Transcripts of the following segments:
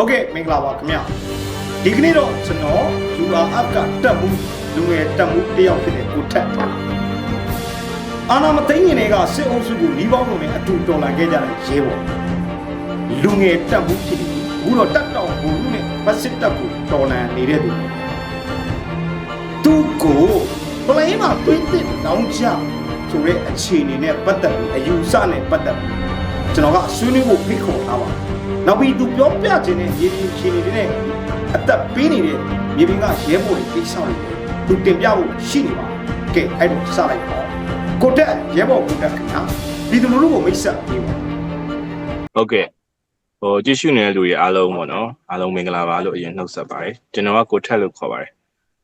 ဟုတ်ကဲ့မင်္ဂလာပါခင်ဗျာဒီကနေ့တော့ကျွန်တော် URF ကတက်မှုလူငယ်တက်မှုတယောက်ဖြစ်တဲ့ကိုထက်ပါအာနာမသိငင်တွေကစစ်အုပ်စုကိုနှီးပေါင်းလုံးနဲ့အတူတော်လှန်ခဲ့ကြတဲ့ရဲဘော်လူငယ်တက်မှုဖြစ်ပြီးအခုတော့တက်တောင်ဘူလူနဲ့ပတ်စစ်တပ်ကိုတော်လှန်နေတဲ့သူသူကိုပလိုင်းမှာတွင်းတစ်လောင်းချဆိုတဲ့အခြေအနေနဲ့ပတ်သက်ပြီးအယူဆနဲ့ပတ်သက်ပြီးကျွန်တော်ကဆွေးနွေးဖို့ဖိတ်ခေါ်ထားပါတယ် နောက်ပြီးသူပြောပြခြင်းနဲ့ရည်ရည်ချင်းနေတဲ့အသက်ပေးနေတဲ့မြေပြင်ကရဲဘော်တွေကိစ္စတွေသူတင်ပြဖို့ရှိနေပါတယ်ကဲအဲ့ဒါစလိုက်ပါကိုတက်ရဲဘော်ကိုတက်ခင်ဗျာပြည်သူလူထုကိုမိတ်ဆက်ပေးပါဟုတ်ကဲ့ဟိုကြည့်ရှုနေတဲ့လူတွေအားလုံးပေါ့နော်အားလုံးမင်္ဂလာပါလို့အရင်နှုတ်ဆက်ပါတယ်ကျွန်တော်ကကိုထက်လို့ခေါ်ပါတယ်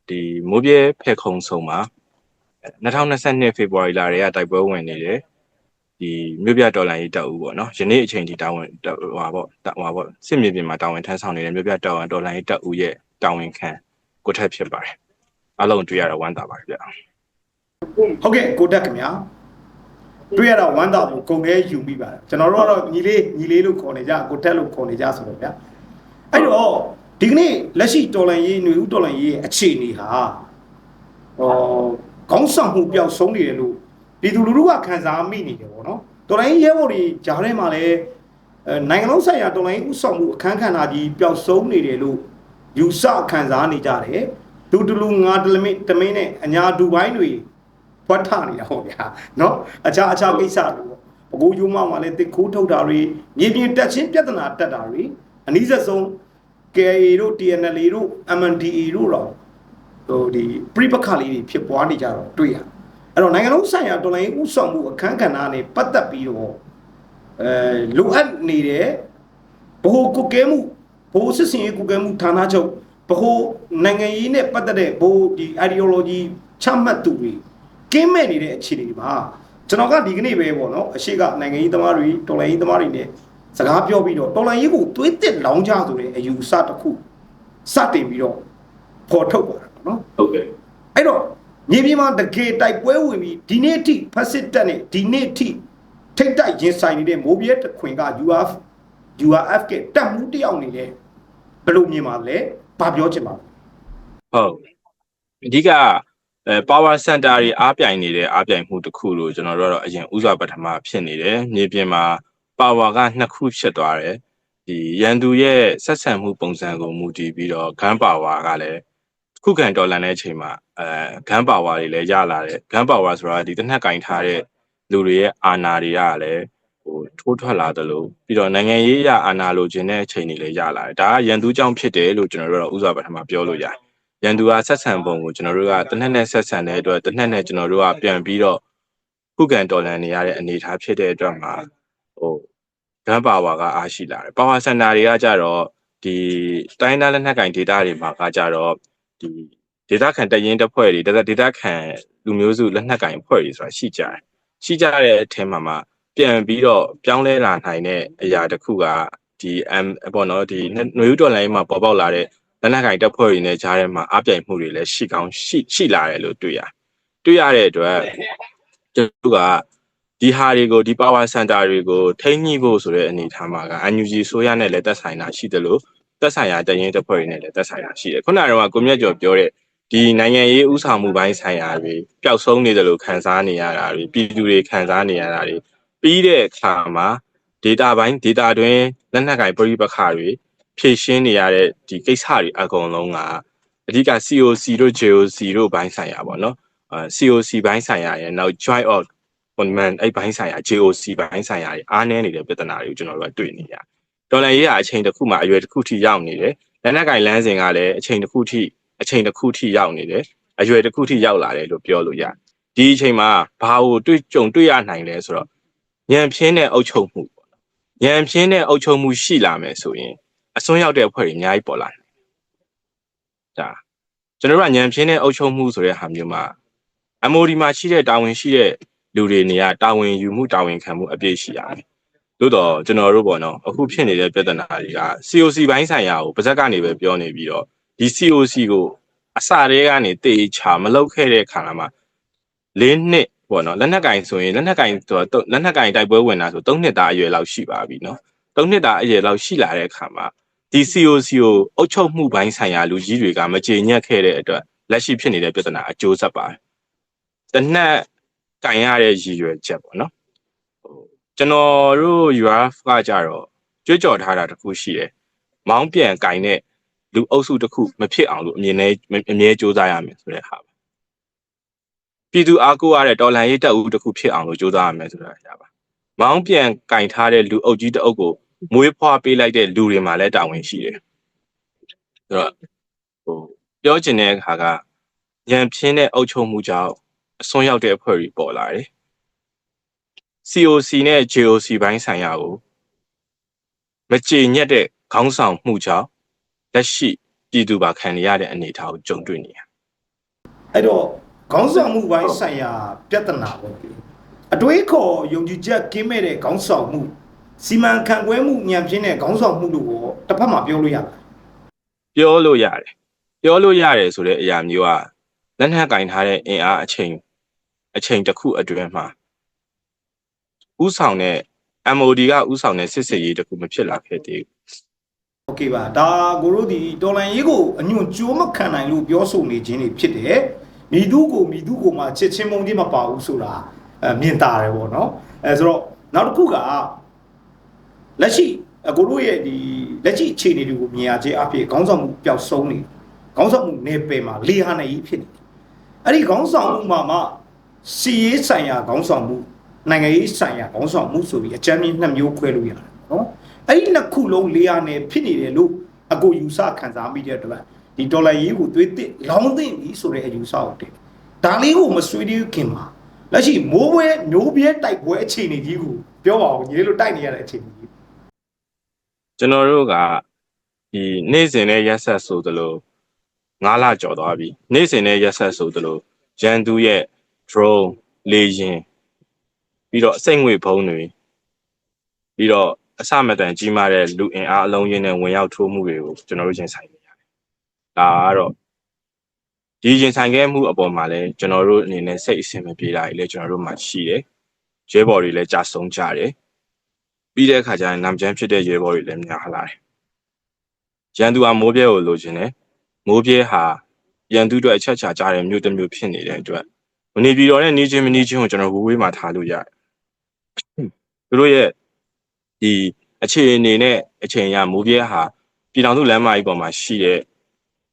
ဒီမိုးပြဲဖက်ခုံဆုံမှာ2022ဖေဖော်ဝါရီလတွေကတိုက်ပွဲဝင်နေတယ် ဒီမြို့ပြတော်လန်ရေးတပ်ဦးပေါ့နော်ယနေ့အချိန်ထိတာဝန်ဟိုပါပေါ့ဟိုပါပေါ့စစ်မြေပြင်မှာတာဝန်ထမ်းဆောင်နေတဲ့မြို့ပြတော်လန်တော်လန်ရေးတပ်ဦးရဲ့တာဝန်ခံကိုထက်ဖြစ်ပါတယ်အားလုံးတွေ့ရတော့ဝမ်းသာပါတယ်ဗျဟုတ်ကဲ့ကိုတက်ခင်ဗျာတွေ့ရတော့ဝမ်းသာဖို့ကုန်ခဲယူမိပါတယ်ကျွန်တော်တို့ကတော့ညီလေးညီလေးလို့ခေါ်နေကြကိုတက်လို့ခေါ်နေကြဆိုတော့ဗျာအဲ့တော့ဒီကနေ့လက်ရှိတော်လန်ရေးຫນွေဦးတော်လန်ရေးရဲ့အခြေအနေဟာဟောခေါင်းဆောင်မှုပျောက်ဆုံးနေတယ်လို့ ပြည်သူလူထုကခံစားမိနေတယ်ပေါ့နော်တော်လိုင်းရဲဘော်တွေကြားထဲမှာလည်းနိုင်ငံလုံးဆိုင်ရာတော်လိုင်းဥဆောင်မှုအခမ်းခံတာကြီးပျောက်ဆုံးနေတယ်လို့ယူဆခံစားနေကြတယ်ဒူတလူငါတလမင်းတမင်းနဲ့အညာဒူပိုင်းတွေဘတ်ထနေတာဟုတ်ဗျာနော်အခြားအခြားကိစ္စတွေပေါ့ပကိုးယူမမှာလည်းတစ်ခိုးထုတ်တာတွေမြေပြင်တက်ချင်းပြဿနာတက်တာတွေအနည်းဆုံး KA တို့ TNL တို့ MNDA တို့တော့ဟိုဒီပြိပခါလေးတွေဖြစ်ပွားနေကြတော့တွေ့ရတယ် အဲ့တော့နိုင်ငံလုံးဆိုင်ရာတော်လိုင်းဥဆောင်မှုအခမ်းကဏ္ဍနဲ့ပတ်သက်ပြီးတော့အဲလိုအပ်နေတဲ့ဘ ਹੁ ကုကဲမှုဘ ਹੁ စစ်စင်ရေးကုကဲမှုဌာနချုပ်ဘ ਹੁ နိုင်ငံရေးနဲ့ပတ်သက်တဲ့ဘ ਹੁ ဒီ ideology ချမှတ်သူတွေ ကင်းမဲ့နေတဲ့အခြေအနေတွေမှာကျွန်တော်ကဒီကနေ့ပဲပေါ့နော်အရှိကနိုင်ငံရေးသမားတွေတော်လှန်ရေးသမားတွေနဲ့စကားပြောပြီးတော့တော်လှန်ရေးကိုသွေးတစ်လောင်းကြဆိုတဲ့အယူအဆတစ်ခုစတင်ပြီးတော့ပေါ်ထုတ်ပါတာပေါ့နော် ဟုတ်ကဲ့ အဲ့တော့ မြေပြင်မှာတကယ်တိုက်ပွဲဝင်ပြီးဒီနေ့အထိဖက်စစ်တပ်နဲ့ဒီနေ့အထိထိတ်တိုက်ရင်ဆိုင်နေတဲ့မိုးပြဲတခွင်က UF URF ကတပ်မှုတယောက်အနေနဲ့ဘယ်လိုမြင်ပါလဲဘာပြောချင်ပါလဲဟုတ်အဓိကအဲ power center တွေအားပြိုင်နေတဲ့အားပြိုင်မှုတစ်ခုလို့ကျွန်တော်တို့ကတော့အရင်ဥစွာပထမဖြစ်နေတယ်မြေပြင်မှာ power ကနှစ်ခုဖြစ်သွားတယ်ဒီရန်သူရဲ့ဆက်ဆံမှုပုံစံကိုမူတည်ပြီးတော့ gun power ကလည်း ခုခံတော်လှန်တဲ့အချိန်မှာအဲ gun power တွေလည်းရလာတယ် gun power ဆိုတာဒီတစ်နက်ကင်ထားတဲ့လူတွေရဲ့အာဏာတွေကလည်းဟိုထိုးထွက်လာတယ်လို့ပြီးတော့နိုင်ငံရေးအရအာဏာလိုချင်တဲ့အချိန်တွေလည်းရလာတယ်ဒါကရန်သူကြောင့်ဖြစ်တယ်လို့ကျွန်တော်တို့ကတော့ဥစွာပထမပြောလို့ရတယ်ရန်သူကဆက်ဆံပုံကိုကျွန်တော်တို့ကတစ်နက်နဲ့ဆက်ဆံတဲ့အတွက်တစ်နက်နဲ့ကျွန်တော်တို့ကပြန်ပြီးတော့ခုခံတော်လှန်နေရတဲ့အနေအထားဖြစ်တဲ့အတွက်မှာဟိုဂန်ပါဝါကအားရှိလာတယ်ပါဝါစင်တာတွေကကြတော့ဒီတိုင်းသားလက်နက်ကင်ဒေတာတွေမှာကကြတော့ ဒီဒေတာခံတရင်တစ်ဖွဲ့တွေဒေတာဒေတာခံလူမျိုးစုလက်နက်ကင်ဖွဲ့တွေဆိုတာရှိကြတယ်ရှိကြတဲ့အထက်မှာမှပြန်ပြီးတော့ပြောင်းလဲလာနိုင်တဲ့အရာတစ်ခုကဒီ M ပေါ့နော်ဒီနွေဦးတော်လိုင်းမှာပေါ်ပေါက်လာတဲ့လက်နက်ကင်တပ်ဖွဲ့တွေနဲ့ကြားထဲမှာအပြိုင်မှုတွေလည်းရှိကောင်းရှိရှိလာတယ်လို့တွေ့ရတွေ့ရတဲ့အတွက်ကျွန်တော်ကဒီဟာတွေကိုဒီ power center တွေကိုထိန်းညှိဖို့ဆိုတဲ့အနေအထားမှာက NUG ဆိုရနဲ့လည်းသက်ဆိုင်တာရှိတယ်လို့ သက်ဆိုင်ရာတရင်တပ်ဖွဲ့တွေနဲ့လည်းသက်ဆိုင်တာရှိတယ်ခုနကတော့ကိုမြတ်ကျော်ပြောတဲ့ဒီနိုင်ငံရေးဥဆောင်မှုပိုင်းဆိုင်ရာတွေပျောက်ဆုံးနေတယ်လို့ခံစားနေရတာတွေပြည်သူတွေခံစားနေရတာတွေပြီးတဲ့အခါမှာ data ဘိုင်း data တွင်လက်နက်ကင်ပရိပခတွေဖြည့်ရှင်းနေရတဲ့ဒီကိစ္စတွေအကုန်လုံးကအဓိက COC တို့ JOC တို့ဘိုင်းဆိုင်ရာပေါ့နော်အဲ COC ဘိုင်းဆိုင်ရာရဲ့နောက် joint of command အဲ့ဘိုင်းဆိုင်ရာ JOC ဘိုင်းဆိုင်ရာတွေအားနည်းနေတဲ့ပြဿနာတွေကိုကျွန်တော်တို့ကတွေ့နေရတယ် ဒေါ်လာရေးကအချိန်တစ်ခုမှအရွယ်တစ်ခုထိရောက်နေတယ်လက်နက်ကင်လမ်းစဉ်ကလည်းအချိန်တစ်ခုထိအချိန်တစ်ခုထိရောက်နေတယ်အရွယ်တစ်ခုထိရောက်လာတယ်လို့ပြောလို့ရတယ်ဒီအချိန်မှာဘာကိုတွေ့ကြုံတွေ့ရနိုင်လဲဆိုတော့ညံပြင်းတဲ့အုပ်ချုပ်မှုပေါ့နော်ညံပြင်းတဲ့အုပ်ချုပ်မှုရှိလာမယ်ဆိုရင်အစွန်းရောက်တဲ့အဖွဲ့တွေအများကြီးပေါ်လာတယ်။ဒါကျွန်တော်တို့ကညံပြင်းတဲ့အုပ်ချုပ်မှုဆိုတဲ့ဟာမျိုးမှာ MOD မှာရှိတဲ့တာဝန်ရှိတဲ့လူတွေနေရာတာဝန်ယူမှုတာဝန်ခံမှုအပြည့်ရှိရမယ်။ သို့တော့ကျွန်တော်တို့ပေါ့နော်အခုဖြစ်နေတဲ့ပြဿနာတွေက COC ဘိုင်းဆိုင်ရာကိုပါဇက်ကနေပဲပြောနေပြီးတော့ဒီ COC ကိုအစတည်းကနေတေချာမလောက်ခဲ့တဲ့ခါလာမှာ၄နှစ်ပေါ့နော်လက်နက်ကင်ဆိုရင်လက်နက်ကင်ဆိုတော့လက်နက်ကင်တိုက်ပွဲဝင်တာဆို၃နှစ်သားအရွယ်လောက်ရှိပါပြီနော်၃နှစ်သားအရွယ်လောက်ရှိလာတဲ့အခါမှာဒီ COC ကိုအုပ်ချုပ်မှုပိုင်းဆိုင်ရာလူကြီးတွေကမကြေညက်ခဲ့တဲ့အတွက်လက်ရှိဖြစ်နေတဲ့ပြဿနာအကျိုးဆက်ပါတယ်တနက်ကင်ရတဲ့ရည်ရွယ်ချက်ပေါ့နော်ဟို ကျွန်တော်တို့ URF ကကြတော့ကြွေးကြော်ထားတာတစ်ခုရှိတယ်မောင်းပြန်ကင်တဲ့လူအုပ်စုတစ်ခုမဖြစ်အောင်လို့အမြင်နဲ့အမြဲကြိုးစားရမယ်ဆိုတဲ့ဟာပါပြည်သူအားကိုးရတဲ့တော်လှန်ရေးတပ်ဦးတစ်ခုဖြစ်အောင်လို့ကြိုးစားရမယ်ဆိုတာအရာပါမောင်းပြန်ကင်ထားတဲ့လူအုပ်ကြီးတအုပ်ကိုမွေးဖွားပေးလိုက်တဲ့လူတွေမှာလည်းတာဝန်ရှိတယ်ဆိုတော့ဟိုပြောချင်တဲ့အခါကညံပြင်းတဲ့အုပ်ချုပ်မှုကြောင့်အစွန်းရောက်တဲ့အဖွဲ့တွေပေါ်လာတယ် COC နဲ့ JOC ဘိုင်းဆိုင်ရာကိုမကြေညက်တဲ့ခေါင်းဆောင်မှုကြောင့်လက်ရှိပြည်သူပါခံရတဲ့အနေအထားကိုကြုံတွေ့နေရအဲ့တော့ခေါင်းဆောင်မှုပိုင်းဆိုင်ရာပြဿနာပေါ့လေအတွေးခေါ်ယုံကြည်ချက်ကင်းမဲ့တဲ့ခေါင်းဆောင်မှုစီမံခန့်ခွဲမှုညံပြင်းတဲ့ခေါင်းဆောင်မှုလို့ကိုတစ်ဖက်မှာပြောလို့ရလားပြောလို့ရတယ်ပြောလို့ရတယ်ဆိုတဲ့အရာမျိုးကလက်နက်ကင်ထားတဲ့အင်အားအချိန်အချိန်တစ်ခုအတွင်းမှာ ဥဆောင်တဲ့ MOD ကဥဆောင်တဲ့စစ်စစ်ရေးတစ်ခုမဖြစ်လာခဲ့သေးဘူး โอเคပါဒါကိုတို့ဒီတော်လန်ရေးကိုအညွန့်ကြိုးမခံနိုင်လို့ပြောဆိုနေခြင်းတွေဖြစ်တယ်မိသူကိုမိသူကိုမှချစ်ချင်းမုန်းချင်းမပါဘူးဆိုတာအမြင်တာတယ်ပေါ့နော်အဲဆိုတော့နောက်တစ်ခုကလက်ရှိအကိုတို့ရဲ့ဒီလက်ရှိအခြေအနေတွေကိုမြင်ရခြင်းအဖြစ်ခေါင်းဆောင်မှုပျောက်ဆုံးနေခေါင်းဆောင်မှုနေပယ်မှာလေဟာနေကြီးဖြစ်နေအဲ့ဒီခေါင်းဆောင်မှုမှာမှစီရေးဆိုင်ရာခေါင်းဆောင်မှု နိုင်ငံရေးဆိုင်ရာခေါင်းဆောင်မှုဆိုပြီးအကြမ်းမြင့်နှစ်မျိုးခွဲလို့ရတယ်နော်အဲ့ဒီနှစ်ခုလုံးလေယာနယ်ဖြစ်နေတယ်လို့အကိုယူဆခံစားမိတဲ့အတွက်ဒီဒေါ်လာရေးကိုသွေးတစ်လောင်းသိမ့်ပြီဆိုတဲ့အယူဆကိုတင်ဒါလေးကိုမဆွေးနွေးခင်မှာလက်ရှိမိုးပွဲမျိုးပြဲတိုက်ပွဲအခြေအနေကြီးကိုပြောပါဦးညီလေးတို့တိုက်နေရတဲ့အခြေအနေကြီးကျွန်တော်တို့ကဒီနေ့စဉ်နဲ့ရက်ဆက်ဆိုသလို9လကျော်သွားပြီနေ့စဉ်နဲ့ရက်ဆက်ဆိုသလိုရန်သူရဲ့ drone လေယာဉ် ပြီးတော့အစိမ့်ငွေဘုံတွေပြီးတော့အစမတန်ကြီးမားတဲ့လူအင်အားအလုံးရင်းနဲ့ဝင်ရောက်ထိုးမှုတွေကိုကျွန်တော်တို့ရင်ဆိုင်နေရတယ်။ဒါကတော့ဒီရင်ဆိုင်ခဲ့မှုအပေါ်မှာလည်းကျွန်တော်တို့အနေနဲ့စိတ်အဆင်မပြေတာတွေလည်းကျွန်တော်တို့မှာရှိတယ်။ရဲဘော်တွေလည်းကြာဆုံးကြတယ်။ပြီးတဲ့အခါကျရင်နမ်ကျန်းဖြစ်တဲ့ရဲဘော်တွေလည်းများလာတယ်။ရန်သူကမိုးပြဲကိုလိုချင်တယ်။မိုးပြဲဟာရန်သူတို့အချက်ချာကြတဲ့မြို့တစ်မြို့ဖြစ်နေတဲ့အတွက်မနေပြည်တော်နဲ့နေချင်းမနေချင်းကိုကျွန်တော်ဝေးဝေးမှာထားလို့ရတယ်။ သူတို့ရဲ့ဒီအခြေအနေနဲ့အချိန်ရမိုးပြဲဟာပြည်တော်စုလမ်းမကြီးပေါ်မှာရှိတဲ့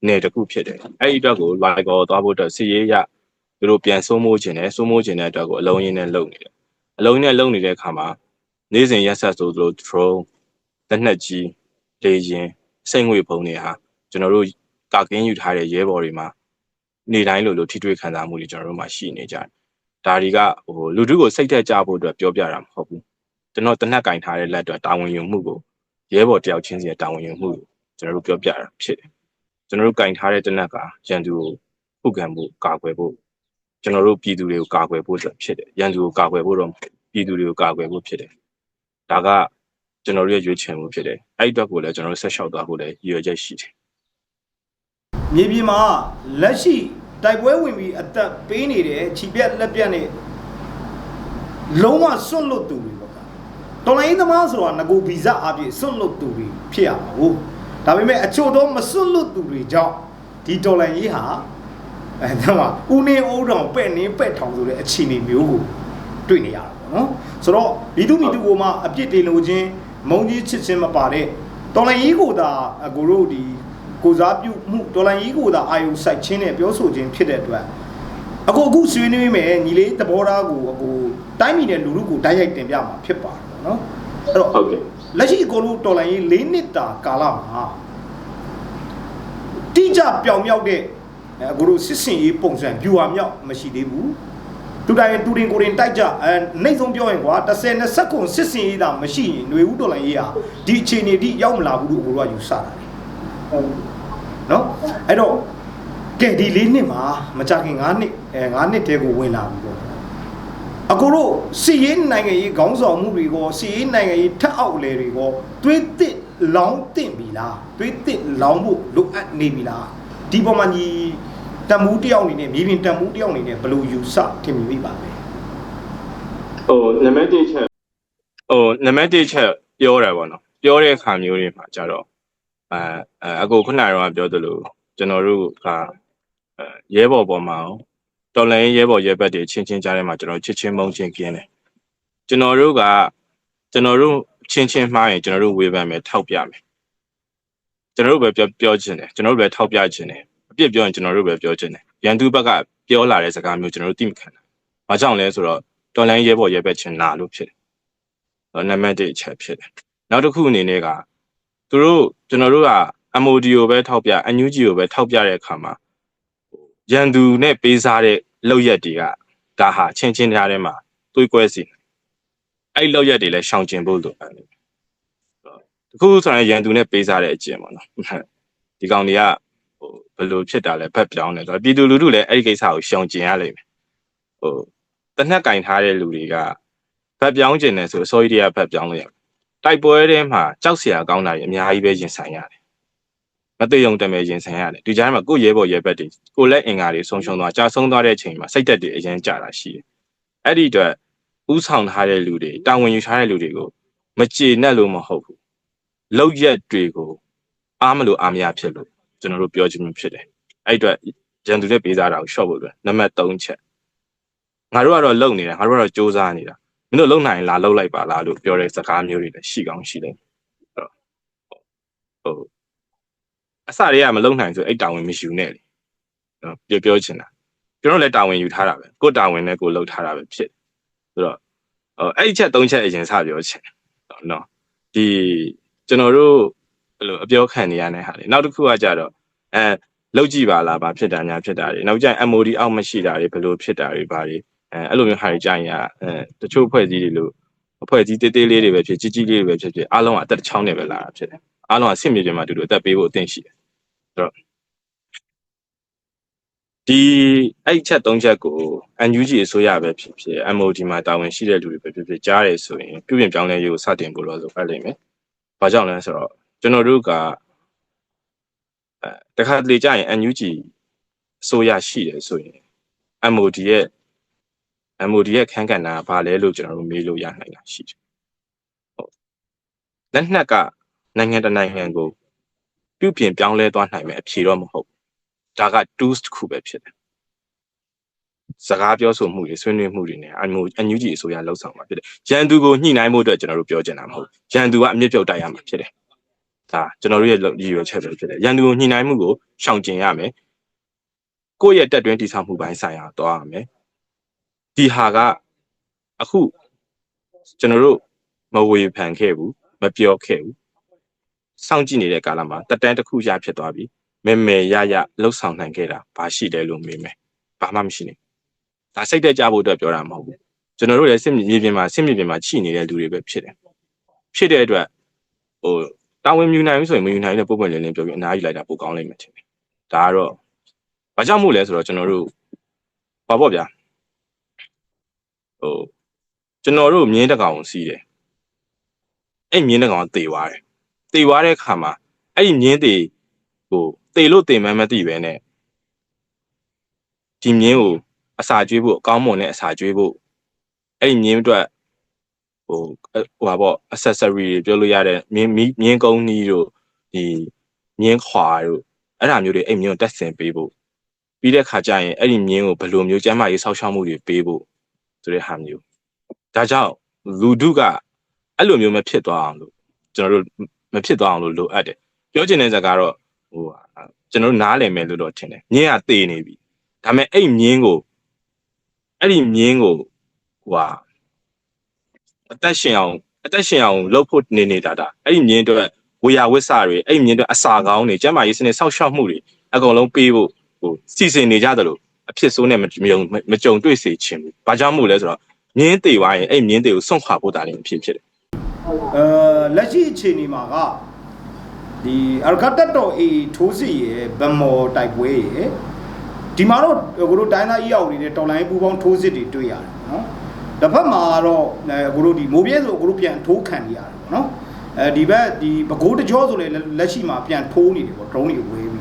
နယ်တစ်ခုဖြစ်တယ်။အဲ့ဒီအတွက်ကိုလိုက်ကောသွားဖို့အတွက်စီရေးရသူတို့ပြန်စိုးမိုးခြင်းနဲ့စိုးမိုးခြင်းတဲ့အတွက်ကိုအလုံးရင်းနဲ့လုပ်နေတယ်။အလုံးရင်းနဲ့လုပ်နေတဲ့အခါမှာနေ့စဉ်ရက်ဆက်ဆိုသလို drone လက်နက်ကြီးလေရင်စိတ်ငွေပုံတွေဟာကျွန်တော်တို့ကာကင်းယူထားတဲ့ရဲဘော်တွေမှာနေတိုင်းလိုလိုထိတွေ့ခံစားမှုတွေကျွန်တော်တို့မှာရှိနေကြတယ်။ ဒါတွေကဟိုလူထုကိုစိတ်သက်ကြဖို့အတွက်ပြောပြတာမဟုတ်ဘူး။ကျွန်တော်တနက်ကင်ထားတဲ့လက်အတွက်တာဝန်ယူမှုကိုရဲဘော်တယောက်ချင်းစီရဲ့တာဝန်ယူမှုကိုကျွန်တော်တို့ပြောပြတာဖြစ်တယ်။ကျွန်တော်တို့ကင်ထားတဲ့တနက်ကရန်သူကိုခုခံဖို့ကာကွယ်ဖို့ကျွန်တော်တို့ပြည်သူတွေကိုကာကွယ်ဖို့အတွက်ဖြစ်တယ်။ရန်သူကိုကာကွယ်ဖို့တော့မဟုတ်ဘူးပြည်သူတွေကိုကာကွယ်ဖို့ဖြစ်တယ်။ဒါကကျွန်တော်တို့ရဲ့ရွေးချယ်မှုဖြစ်တယ်။အဲ့ဒီအတွက်ကိုလည်းကျွန်တော်တို့ဆက်လျှောက်သွားဖို့လည်းရည်ရွယ်ချက်ရှိတယ်မြေပြင်မှာလက်ရှိ တိုက်ပွဲဝင်ပြီးအသက်ပေးနေတဲ့ခြိပြက်လက်ပြက်နဲ့လုံးဝစွန့်လွတ်သူတွေပေါ့ကွာတော်လိုင်းသမားဆိုတာငကိုဗီဇအပြည့်စွန့်လွတ်သူတွေဖြစ်ရမှာဟုတ်ဒါပေမဲ့အချို့တော့မစွန့်လွတ်သူတွေကြောင့်ဒီတော်လိုင်းကြီးဟာအဲဒါမှဦးနေအိုးတောင်ပဲ့နေပဲ့ထောင်ဆိုတဲ့အခြေအနေမျိုးကိုတွေ့နေရတာပေါ့နော်ဆိုတော့မိသူမိသူကိုမှအပြစ်တင်လို့ချင်းမုံကြီးချစ်ချင်းမပါတဲ့တော်လိုင်းကြီးကိုသာအကိုတို့ဒီ ကိုစားပြုမှုတော်လိုင်းကြီးကိုသာအာယုစိုက်ချင်းနဲ့ပြောဆိုခြင်းဖြစ်တဲ့အတွက်အခုအခုဆွေးနွေးမယ်ညီလေးသဘောထားကိုအခုတိုင်းပြည်နဲ့လူလူကိုတိုက်ရိုက်တင်ပြမှာဖြစ်ပါတယ်ပေါ့နော်အဲ့တော့ဟုတ်ကဲ့လက်ရှိကိုလိုတော်လိုင်းရေး၄နှစ်တာကာလမှာတိကျပြောင်မြောက်တဲ့အဲအခုတို့စစ်စင်ရေးပုံစံ view ဟာမြောက်မရှိသေးဘူးတူတိုင်းတူရင်ကိုရင်တိုက်ကြအဲနှိမ့်ဆုံးပြောရင်ကွာ30 20ခုစစ်စင်ရေးတာမရှိရင်ຫນွေဦးတော်လိုင်းရေးဟာဒီအခြေအနေတိရောက်မလာဘူးလို့အခုတို့ကယူဆတာတယ် နော်အဲ့တော့ကဲဒီ၄နှစ်မှာမကြခင်9နှစ်အဲ9နှစ်တည်းကိုဝင်လာပြီပေါ့အခုတို့စီရေးနိုင်ငံရေးခေါင်းဆောင်မှုတွေကိုစီရေးနိုင်ငံရေးထက်အောက်လေတွေကိုတွေးတစ်လောင်းတင်ပြီလားတွေးတစ်လောင်းဖို့လိုအပ်နေပြီလားဒီပေါ်မှာညီတမူးတယောက်အနေနဲ့မြေပြင်တမူးတယောက်အနေနဲ့ဘယ်လိုယူဆထင်မိပါလဲဟိုနံပါတ်1ချက်ဟိုနံပါတ်1ချက်ပြောတယ်ပေါ့နော်ပြောတဲ့အခါမျိုးတွေမှာကြတော့ အဲအဲအကိုခုနကတော့ပြောသလိုကျွန်တော်တို့ကအဲရဲဘော်ပေါ်မှာရောတော်လိုင်းရဲဘော်ရဲဘက်တွေချင်းချင်းကြားထဲမှာကျွန်တော်ချစ်ချင်းမုန်းချင်းกินတယ်ကျွန်တော်တို့ကကျွန်တော်တို့ချင်းချင်းမှားရင်ကျွန်တော်တို့ဝေဖန်မယ်ထောက်ပြမယ်ကျွန်တော်တို့ပဲပြောပြောချင်တယ်ကျွန်တော်တို့ပဲထောက်ပြချင်တယ်အပြစ်ပြောရင်ကျွန်တော်တို့ပဲပြောချင်တယ်ရန်သူဘက်ကပြောလာတဲ့စကားမျိုးကျွန်တော်တို့သိမခံတာဘာကြောင့်လဲဆိုတော့တော်လိုင်းရဲဘော်ရဲဘက်ချင်းနာလို့ဖြစ်တယ်အဲနံပါတ်1အချက်ဖြစ်တယ်နောက်တစ်ခုအနေနဲ့က သူတို့ကျွန်တော်တို့က MOD ကိုပဲထောက်ပြ NUG ကိုပဲထောက်ပြတဲ့အခါမှာဟိုရန်သူနဲ့ပေးစားတဲ့လောက်ရက်တွေကဒါဟာချင်းချင်းကြားထဲမှာတွေးကွဲစီတယ်အဲ့လောက်ရက်တွေလည်းရှောင်ကျင်ဖို့လိုတယ်တခုဆိုရင်ရန်သူနဲ့ပေးစားတဲ့အကျင့်ပေါ့နော်ဒီကောင်တွေကဟိုဘယ်လိုဖြစ်တာလဲဘက်ပြောင်းတယ်ဆိုတော့ပြည်သူလူထုလည်းအဲ့ဒီကိစ္စကိုရှောင်ကျင်ရလိမ့်မယ်ဟိုတနက်ကင်ထားတဲ့လူတွေကဘက်ပြောင်းကျင်တယ်ဆိုအစိုးရတွေကဘက်ပြောင်းလို့ရမယ် တိုက်ပွဲထဲမှာကြောက်စရာကောင်းတာတွေအများကြီးပဲရင်ဆိုင်ရတယ်။မသိုံတမဲရင်ဆိုင်ရတယ်။ဒီကြားထဲမှာကိုယ့်ရဲဘော်ရဲဘက်တွေကိုယ့်လက်အင်္ဂါတွေဆုံးရှုံးသွားကြာဆုံးသွားတဲ့အချိန်မှာစိတ်သက်တွေအရင်ကြတာရှိတယ်။အဲ့ဒီအတွက်ဥဆောင်ထားတဲ့လူတွေတာဝန်ယူထားတဲ့လူတွေကိုမကြေနပ်လို့မဟုတ်ဘူး။လောက်ရက်တွေကိုအားမလို့အားမရဖြစ်လို့ကျွန်တော်တို့ပြောချင်မှဖြစ်တယ်။အဲ့ဒီအတွက်ဂျန်သူတဲ့ပေးစားတာကိုရှော့ဖို့အတွက်နံပါတ်3ချက်ငါတို့ကတော့လုံနေတာငါတို့ကတော့စူးစမ်းနေတာ မင်းတို့လုံနိုင်ရင်လာလုံလိုက်ပါလားလို့ပြောတဲ့စကားမျိုးတွေလည်းရှိကောင်းရှိတယ်အဲ့တော့ဟိုအစတွေကမလုံနိုင်ဆိုအဲ့တာဝန်မရှိဘူးနဲ့လေနော်ပြောပြောချင်တာကျွန်တော်လည်းတာဝန်ယူထားတာပဲကိုယ်တာဝန်နဲ့ကိုယ်လုပ်ထားတာပဲဖြစ်ဆိုတော့ဟိုအဲ့ဒီချက်၃ချက်အရင်စပြောချင်တယ်နော်ဒီကျွန်တော်တို့အဲ့လိုအပြောခံနေရတဲ့ဟာလေနောက်တစ်ခုကကြတော့အဲလောက်ကြည့်ပါလားဗာဖြစ်တာညာဖြစ်တာတွေနောက်ကျရင် MOD အောက်မရှိတာတွေဘယ်လိုဖြစ်တာတွေဗာတွေ အဲအဲ့လိုမျိုးဟာတွေကြာရင်အဲတချို့ဖွဲ့စည်းတွေလို့အဖွဲ့အစည်းတေးသေးလေးတွေပဲဖြစ်ကြီးကြီးလေးတွေပဲဖြစ်ဖြစ်အားလုံးကအသက်တစ်ချောင်းနဲ့ပဲလာတာဖြစ်တယ်အားလုံးကဆင့်မြေပြင်မှာတူတူအသက်ပေးဖို့အသင့်ရှိတယ်ဆိုတော့ဒီအဲ့ဒီချက်၃ချက်ကို NUG အစိုးရပဲဖြစ်ဖြစ် MOD မှာတာဝန်ရှိတဲ့လူတွေပဲဖြစ်ဖြစ်ကြားတယ်ဆိုရင်ပြုပြင်ပြောင်းလဲရေးကိုစတင်ဖို့လို့ဆိုဖတ်လိုက်မယ်။ဘာကြောင့်လဲဆိုတော့ကျွန်တော်တို့ကအဲတခါတလေကြာရင် NUG အစိုးရရှိတယ်ဆိုရင် MOD ရဲ့ MOD ရဲ့ခန်းကဏ္ဍကဘာလဲလို့ကျွန်တော်တို့မေးလို့ရနိုင်တာရှိတယ်။ဟုတ်လက်နက်ကနိုင်ငံတစ်နိုင်ငံကိုပြုပြင်ပြောင်းလဲသွားနိုင်မယ်အဖြေတော့မဟုတ်ဘူး။ဒါက tools တစ်ခုပဲဖြစ်တယ်။စကားပြောဆိုမှုတွေဆွေးနွေးမှုတွေနဲ့ MOD NUG အစိုးရလှုပ်ဆောင်မှာဖြစ်တယ်။ရန်သူကိုညှိနှိုင်းဖို့အတွက်ကျွန်တော်တို့ပြောချင်တာမဟုတ်ဘူး။ရန်သူကအမြင့်ပြုတ်တိုက်ရမှာဖြစ်တယ်။ဒါကျွန်တော်တို့ရဲ့ရည်ရွယ်ချက်ပဲဖြစ်တယ်။ရန်သူကိုညှိနှိုင်းမှုကိုရှောင်ကျဉ်ရမယ်။ကိုယ့်ရဲ့တက်တွင်းတည်ဆောက်မှုပိုင်းဆိုင်ရာတော့ရမယ်။ ဒီဟာကအခုကျွန်တော်တို့မဝေဖန်ခဲ့ဘူးမပြောခဲ့ဘူးစောင့်ကြည့်နေတဲ့ကာလမှာတက်တန်းတစ်ခုရဖြစ်သွားပြီမေမေရရလှုပ်ဆောင်နိုင်ခဲ့တာဘာရှိတယ်လို့မေးမယ်ဘာမှမရှိနေဒါစိတ်တက်ကြဖို့အတွက်ပြောတာမဟုတ်ဘူးကျွန်တော်တို့လည်းစစ်မြေပြင်မှာစစ်မြေပြင်မှာချိနေတဲ့လူတွေပဲဖြစ်တယ်ဖြစ်တဲ့အတွက်ဟိုတာဝန်မြူနိုင်ဘူးဆိုရင်မယူနိုင်တဲ့ပုံပွင့်လင်းလင်းပြောပြီးအနားယူလိုက်တာပိုကောင်းလိမ့်မယ်ထင်တယ်ဒါကတော့ဘာကြောင့်မို့လဲဆိုတော့ကျွန်တော်တို့ဘာပေါ့ဗျာ ဟိုကျွန်တော်တို့မြင်းတကောင်စီးတယ်အဲ့မြင်းတကောင်တေသွားတယ်တေသွားတဲ့ခါမှာအဲ့ဒီမြင်းတေဟိုတေလို့တေမှန်းမသိပဲနဲ့ဒီမြင်းကိုအစာကျွေးဖို့အကောင်းမွန်တဲ့အစာကျွေးဖို့အဲ့ဒီမြင်းအတွက်ဟိုဟိုပါပေါ့ accessory တွေပြောလို့ရတဲ့မြင်းမြင်းကုန်းကြီးတို့ဒီမြင်းခွာတို့အဲ့ဒါမျိုးတွေအဲ့မြင်းကိုတက်ဆင်ပေးဖို့ပြီးတဲ့ခါကျရင်အဲ့ဒီမြင်းကိုဘယ်လိုမျိုးကျမ်းမာရေးဆောက်ရှောက်မှုတွေပေးဖို့ ဆိုတဲ့ဟာမျိုးဒါကြောင့်လူဒုကအဲ့လိုမျိုးမဖြစ်သွားအောင်လို့ကျွန်တော်တို့မဖြစ်သွားအောင်လို့လိုအပ်တယ်ပြောချင်တဲ့စကားတော့ဟိုကျွန်တော်တို့နားလည်မယ်လို့တော့ထင်တယ်မြင်းကတေနေပြီဒါပေမဲ့အဲ့မြင်းကိုအဲ့ဒီမြင်းကိုဟိုဟာအသက်ရှင်အောင်အသက်ရှင်အောင်လုပ်ဖို့နေနေတာဒါအဲ့ဒီမြင်းအတွက်ဝေယဝစ်စာတွေအဲ့ဒီမြင်းအတွက်အစာကောင်းတွေကျမ်းမာရေးစနစ်ဆောက်ရှောက်မှုတွေအကုန်လုံးပေးဖို့ဟိုစီစဉ်နေကြတယ်လို့ အဖြစ်ဆိုးနဲ့မကြုံမကြုံတွေ့စေချင်ဘူး။ဘာကြောင့်မို့လဲဆိုတော့မြင်းတေသွားရင်အဲ့မြင်းတေကိုစွန့်ခွာဖို့တာလည်းအဖြစ်ဖြစ်တယ်အဲလက်ရှိအခြေအနေမှာကဒီအရကတ်တက်တော်အေထိုးစစ်ရဲ့ဗမော်တိုက်ပွဲရဲ့ဒီမှာတော့ကိုတို့တိုင်းသားအီရောက်တွေနဲ့တော်လိုင်းပူပေါင်းထိုးစစ်တွေတွေ့ရတယ်နော်တစ်ဖက်မှာတော့အဲကိုတို့ဒီမိုးပြဲဆိုကိုတို့ပြန်ထိုးခံနေရတယ်ပေါ့နော်အဲဒီဘက်ဒီပကိုးတကြောဆိုလည်းလက်ရှိမှာပြန်ထိုးနေတယ်ပေါ့ drone တွေဝေးပြီးတော့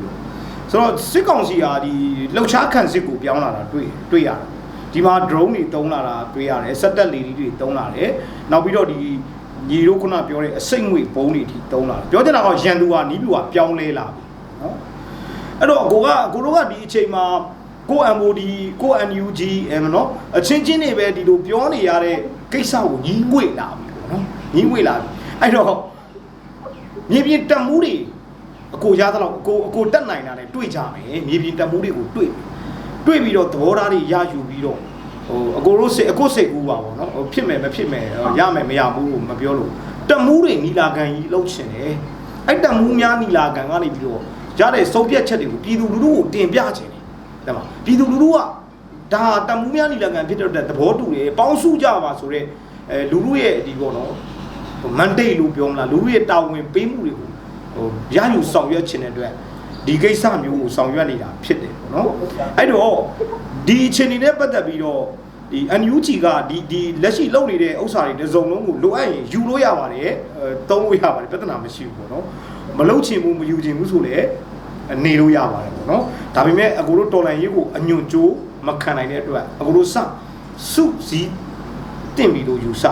ဆိုတော့စစ်ကောင်စီဟာဒီလှုပ်ရှားခံစစ်ကိုပြောင်းလာတာတွေ့တွေ့ရတယ်ဒီမှာ drone တွေတုံးလာတာတွေ့ရတယ်စက်တက်လေတွေတုံးလာတယ်နောက်ပြီးတော့ဒီညီတို့ခုနပြောတဲ့အစိတ်ငွေဘုံတွေထိတုံးလာတယ်ပြောချင်တာကရန်သူကနီးပြူကပြောင်းလဲလာပြီနော်အဲ့တော့ကိုကကိုတို့ကဒီအချိန်မှာကို MOD ကို NUG အဲမနော်အချင်းချင်းတွေပဲဒီလိုပြောနေရတဲ့ကိစ္စကိုညီးငွေလာပြီပေါ့နော်ညီးငွေလာပြီအဲ့တော့မြေပြင်တက်မှုတွေ အကိုရသလောက်အကိုအကိုတက်နိုင်တာနဲ့တွေ့ကြမယ်မြေပြင်တက်မှုတွေကိုတွေ့တွေ့ပြီးတော့သဘောထားတွေရယူပြီးတော့ဟိုအကိုတို့စိတ်အကိုစိတ်ကူးပါပေါ့နော်ဟိုဖြစ်မယ်မဖြစ်မယ်ရမယ်မရဘူးလို့မပြောလို့တက်မှုတွေနီလာခံကြီးလှုပ်ရှင်တယ်အဲ့တက်မှုများနီလာခံကနေပြီးတော့ရတဲ့စုံပြတ်ချက်တွေကိုပြည်သူလူထုကိုတင်ပြခြင်းတယ်တဲ့မှာပြည်သူလူထုကဒါတက်မှုများနီလာခံဖြစ်တဲ့သဘောတူတယ်ပေါင်းစုကြပါဆိုတော့အဲလူထုရဲ့ဒီပေါ့နော်မန်ဒေးလို့ပြောမလားလူထုရဲ့တာဝန်ပေးမှုတွေကို ဟိုရယူဆောင်ရွက်ခြင်းတဲ့အတွက်ဒီကိစ္စမျိုးကိုဆောင်ရွက်နေတာဖြစ်တယ်ပေါ့နော်အဲ့တော့ဒီအချိန်တွေနဲ့ပတ်သက်ပြီးတော့ဒီ NUG ကဒီဒီလက်ရှိလုပ်နေတဲ့ဥစ္စာတွေတစ်စုံလုံးကိုလိုအပ်ရင်ယူလို့ရပါတယ်အဲသုံးလို့ရပါတယ်ပြဿနာမရှိဘူးပေါ့နော်မလုပ်ချင်ဘူးမယူချင်ဘူးဆိုလည်းနေလို့ရပါတယ်ပေါ့နော်ဒါပေမဲ့အကိုတို့တော်လန်ရေးကိုအညွန့်ကြိုးမခံနိုင်တဲ့အတွက်အကိုတို့စစုစည်းတင်ပြီးလို့ယူဆ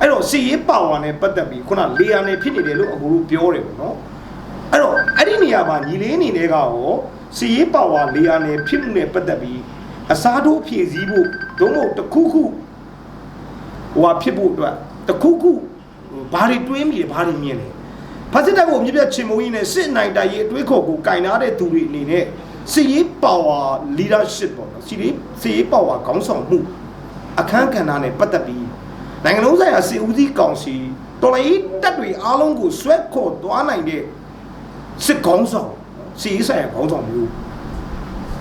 အဲ့တော့စီရေးပါဝါနဲ့ပတ်သက်ပြီးခုနလေယာနယ်ဖြစ်နေတယ်လို့အကိုတို့ပြောတယ်ပေါ့နော် အဲ့တော့အဲ့ဒီနေရာမှာညီလေးအနေနဲ့ကရောစီရေးပါဝါလေယာနယ်ဖြစ်မှုနဲ့ပတ်သက်ပြီးအစားထိုးဖြည့်ဆည်းဖို့ဒုံးမို့တစ်ခုခုဟိုဟာဖြစ်ဖို့အတွက်တစ်ခုခုဘာတွေတွေးမိတယ်ဘာတွေမြင်လဲဖာစစ်တပ်ကိုမြစ်ပြတ်ချင်မုံကြီးနဲ့စစ်နိုင်တိုက်ရေးအတွေးခေါ်ကိုကင်နာတဲ့သူတွေအနေနဲ့စီရေးပါဝါ leadership ပေါ့နော်စီရေးစီရေးပါဝါခေါင်းဆောင်မှုအခန်းကဏ္ဍနဲ့ပတ်သက်ပြီးနိုင်ငံလုံးဆိုင်ရာစီဦးစီးကောင်စီတော်လိုင်းတပ်တွေအားလုံးကိုဆွဲခေါ်သွားနိုင်တဲ့ စစ်ကောင်းဆောင်စီရေးဆိုင်ရာခေါင်းဆောင်မျိုး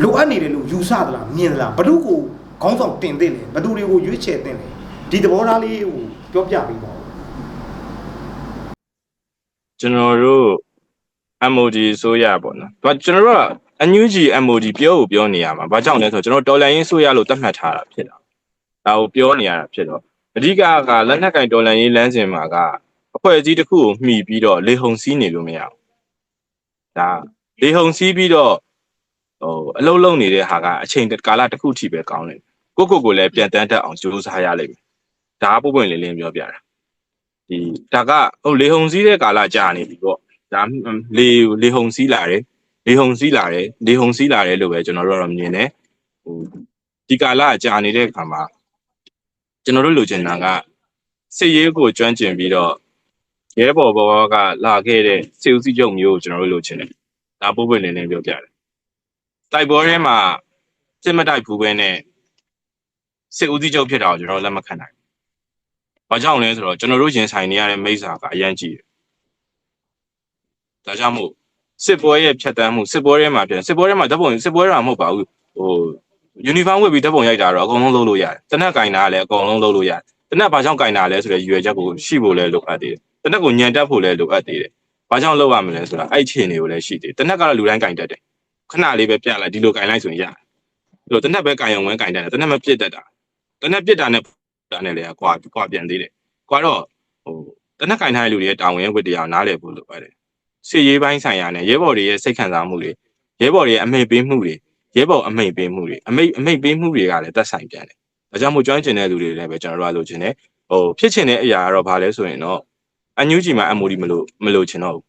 လိုအပ်နေတယ်လို့ယူဆသလားမြင်သလားဘ누구ကိုခေါင်းဆောင်တင်တဲ့လဲဘသူတွေကိုရွေးချယ်တင်လဲဒီသဘောထားလေးကိုပြောပြပေးပါဦးကျွန်တော်တို့ MOD ဆိုရပေါ့နော်ဒါကျွန်တော်တို့အန်ယူဂျီ MOD ပြောကိုပြောနေရမှာဘာကြောင့်လဲဆိုတော့ကျွန်တော်တော်လန်ရေးဆိုရလို့သတ်မှတ်ထားတာဖြစ်တာဒါကိုပြောနေရတာဖြစ်တော့အဓိကကလက်နက်ကင်တော်လန်ရေးလမ်းစဉ်မှာကအဖွဲ့အစည်းတစ်ခုကိုမှီပြီးတော့လေဟုန်စီးနေလို့မရဘူး ဒါလေဟုန်စီးပြီးတော့ဟိုအလုံးလုံးနေတဲ့ဟာကအချိန်ကာလတစ်ခုထိပဲကောင်းတယ်။ကိုကိုကိုလည်းပြန်တန်းတက်အောင်ကြိုးစားရလိမ့်မယ်။ဒါကပုံပွင့်လင်းလင်းပြောပြတာ။ဒီဒါကဟိုလေဟုန်စီးတဲ့ကာလကြာနေပြီပေါ့။ဒါလေလေဟုန်စီးလာတယ်လေဟုန်စီးလာတယ်လေဟုန်စီးလာတယ်လို့ပဲကျွန်တော်တို့ကတော့မြင်တယ်ဟိုဒီကာလကြာနေတဲ့အခါမှာကျွန်တော်တို့လိုချင်တာကစစ်ရေးကိုကျွမ်းကျင်ပြီးတော့ ရဲဘော်ဘောကလာခဲ့တဲ့စစ်ဦးစီးချုပ်မျိုးကိုကျွန်တော်တို့လိုချင်တယ်ဒါပို့ပွင့်လင်းလင်းပြောပြတယ်တိုက်ပွဲထဲမှာစစ်မတိုက်ဘူးပဲနဲ့စစ်ဦးစီးချုပ်ဖြစ်တာကိုကျွန်တော်တို့လက်မခံနိုင်ဘူးဘာကြောင့်လဲဆိုတော့ကျွန်တော်တို့ရင်ဆိုင်နေရတဲ့မိစ္ဆာကအရန်ကြီးတယ်ဒါကြောင့်မို့စစ်ပွဲရဲ့ဖြတ်တန်းမှုစစ်ပွဲထဲမှာပြန်စစ်ပွဲထဲမှာဓာတ်ပုံစစ်ပွဲတာမဟုတ်ပါဘူးဟိုယူနီဖောင်းဝတ်ပြီးဓာတ်ပုံရိုက်တာတော့အကုန်လုံးလုပ်လို့ရတယ်တနက်ကင်တာလည်းအကုန်လုံးလုပ်လို့ရတယ်တနက်ဘာကြောင့်ကင်တာလဲဆိုတဲ့ရွယ်ချက်ကိုရှိဖို့လည်းလိုအပ်သေးတယ် တနက်ကိုညံတက်ဖို့လည်းလိုအပ်သေးတယ်ဘာကြောင့်လုပ်ရမလဲဆိုတာအဲ့ခြေနေကိုလည်းရှိသေးတယ်တနက်ကတော့လူတိုင်းကင်တတ်တယ်ခဏလေးပဲပြလိုက်ဒီလိုကင်လိုက်ဆိုရင်ရတယ်အဲ့လိုတနက်ပဲကင်ရုံပဲကင်တတ်တယ်တနက်မပြစ်တတ်တာတနက်ပြစ်တာနဲ့တာနဲ့လည်းကွာကွာပြန်သေးတယ်ကွာတော့ဟိုတနက်ကင်ထားတဲ့လူတွေရဲ့တာဝန်ရဲ့ဝတ္တရားနားလည်ဖို့လိုပါတယ်စစ်ရေးပိုင်းဆိုင်ရာနဲ့ရဲဘော်တွေရဲ့စိတ်ခံစားမှုတွေရဲဘော်တွေရဲ့အမိတ်ပေးမှုတွေရဲဘော်အမိတ်ပေးမှုတွေအမိတ်အမိတ်ပေးမှုတွေကလည်းသက်ဆိုင်ပြန်တယ်။ဒါကြောင့်မို့ကျွမ်းကျင်တဲ့လူတွေလည်းပဲကျွန်တော်တို့ကလိုချင်တယ်။ဟိုဖြစ်ချင်တဲ့အရာကတော့ဘာလဲဆိုရင်တော့ အန်ယူဂျီမှာ MOD မလို့မလို့ချင်တော့ဘူး